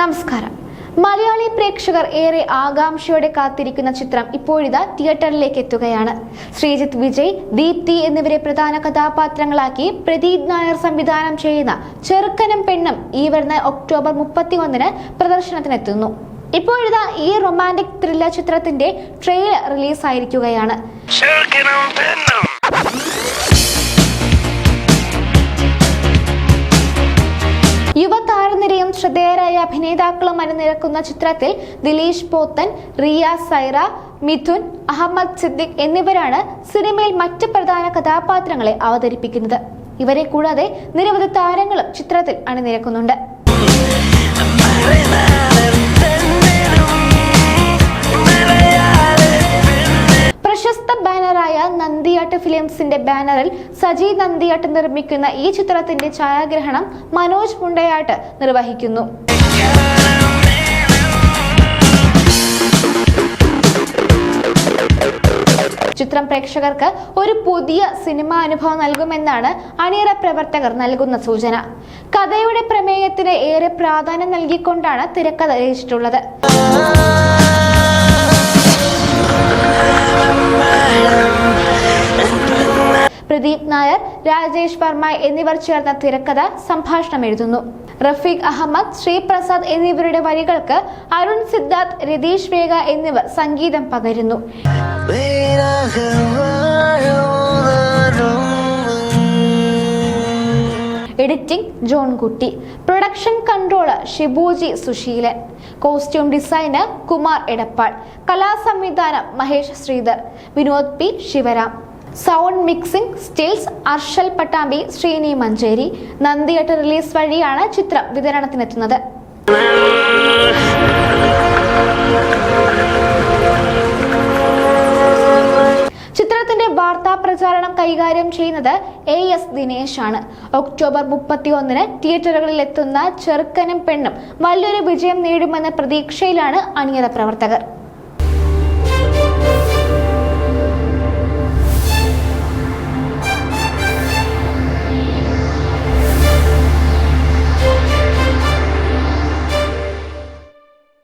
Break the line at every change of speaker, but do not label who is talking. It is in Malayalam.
നമസ്കാരം. മലയാളി പ്രേക്ഷകർ ഏറെ ആകാംക്ഷയോടെ കാത്തിരിക്കുന്ന ചിത്രം ഇപ്പോഴിതാ തിയേറ്ററിലേക്ക് എത്തുകയാണ്. ശ്രീജിത്ത് വിജയ് ദീപ്തി എന്നിവരെ പ്രധാന കഥാപാത്രങ്ങളാക്കി പ്രദീപ് നായർ സംവിധാനം ചെയ്യുന്ന ചെറുക്കനും പെണ്ണും ഈ വരുന്ന ഒക്ടോബർ മുപ്പത്തി ഒന്നിന് പ്രദർശനത്തിനെത്തുന്നു. ഇപ്പോഴിതാ ഈ റൊമാന്റിക് ത്രില്ലർ ചിത്രത്തിന്റെ ട്രെയിലർ റിലീസായിരിക്കുകയാണ്. ശ്രദ്ധേയരായ അഭിനേതാക്കളും അണിനിരക്കുന്ന ചിത്രത്തിൽ ദിലീഷ് പോത്തൻ റിയ സൈറ മിഥുൻ അഹമ്മദ് സിദ്ദിഖ് എന്നിവരാണ് സിനിമയിൽ മറ്റ് പ്രധാന കഥാപാത്രങ്ങളെ അവതരിപ്പിക്കുന്നത്. ഇവരെ കൂടാതെ നിരവധി താരങ്ങളും ചിത്രത്തിൽ അണിനിരക്കുന്നുണ്ട്. നന്ദിയാട്ട് ഫിലിംസിന്റെ ബാനറിൽ സജി നന്ദിയാട്ട് നിർമ്മിക്കുന്ന ഈ ചിത്രത്തിന്റെ ഛായാഗ്രഹണം മനോജ് മുണ്ടയാട്ട് നിർവഹിക്കുന്നു. ചിത്രം പ്രേക്ഷകർക്ക് ഒരു പുതിയ സിനിമാ അനുഭവം നൽകുമെന്നാണ് അണിയറ പ്രവർത്തകർ നൽകുന്ന സൂചന. കഥയുടെ പ്രമേയത്തിന് ഏറെ പ്രാധാന്യം നൽകിക്കൊണ്ടാണ് തിരക്കഥ രചിച്ചിട്ടുള്ളത്. പ്രദീപ് നായർ രാജേഷ് വർമ്മ എന്നിവർ ചേർന്ന തിരക്കഥ സംഭാഷണം എഴുതുന്നു. റഫീഖ് അഹമ്മദ് ശ്രീപ്രസാദ് എന്നിവരുടെ വരികൾക്ക് അരുൺ സിദ്ധാർത്ഥ് രതീഷ് വേഗ എന്നിവർ സംഗീതം പകരുന്നു. Editing John Kutty. Production controller Shibuji Susheelan. Costume designer Kumar Edappal. കലാസംവിധാനം Mahesh Sreedhar. Vinod P Sivaram. Sound mixing stills Arshal Pattambi Sreeni Manjeri Nandiyattu release വഴിയാണ് ചിത്രം വിതരണത്തിനെത്തുന്നത്. ചിത്രത്തിന്റെ വാർത്താ പ്രചാരണം കൈകാര്യം ചെയ്യുന്നത് എ എസ് ദിനേശ് ആണ്. ഒക്ടോബർ മുപ്പത്തി ഒന്നിന് തിയേറ്ററുകളിൽ എത്തുന്ന ചെറുക്കനും പെണ്ണും വലിയൊരു വിജയം നേടുമെന്ന പ്രതീക്ഷയിലാണ് അണിയറ പ്രവർത്തകർ.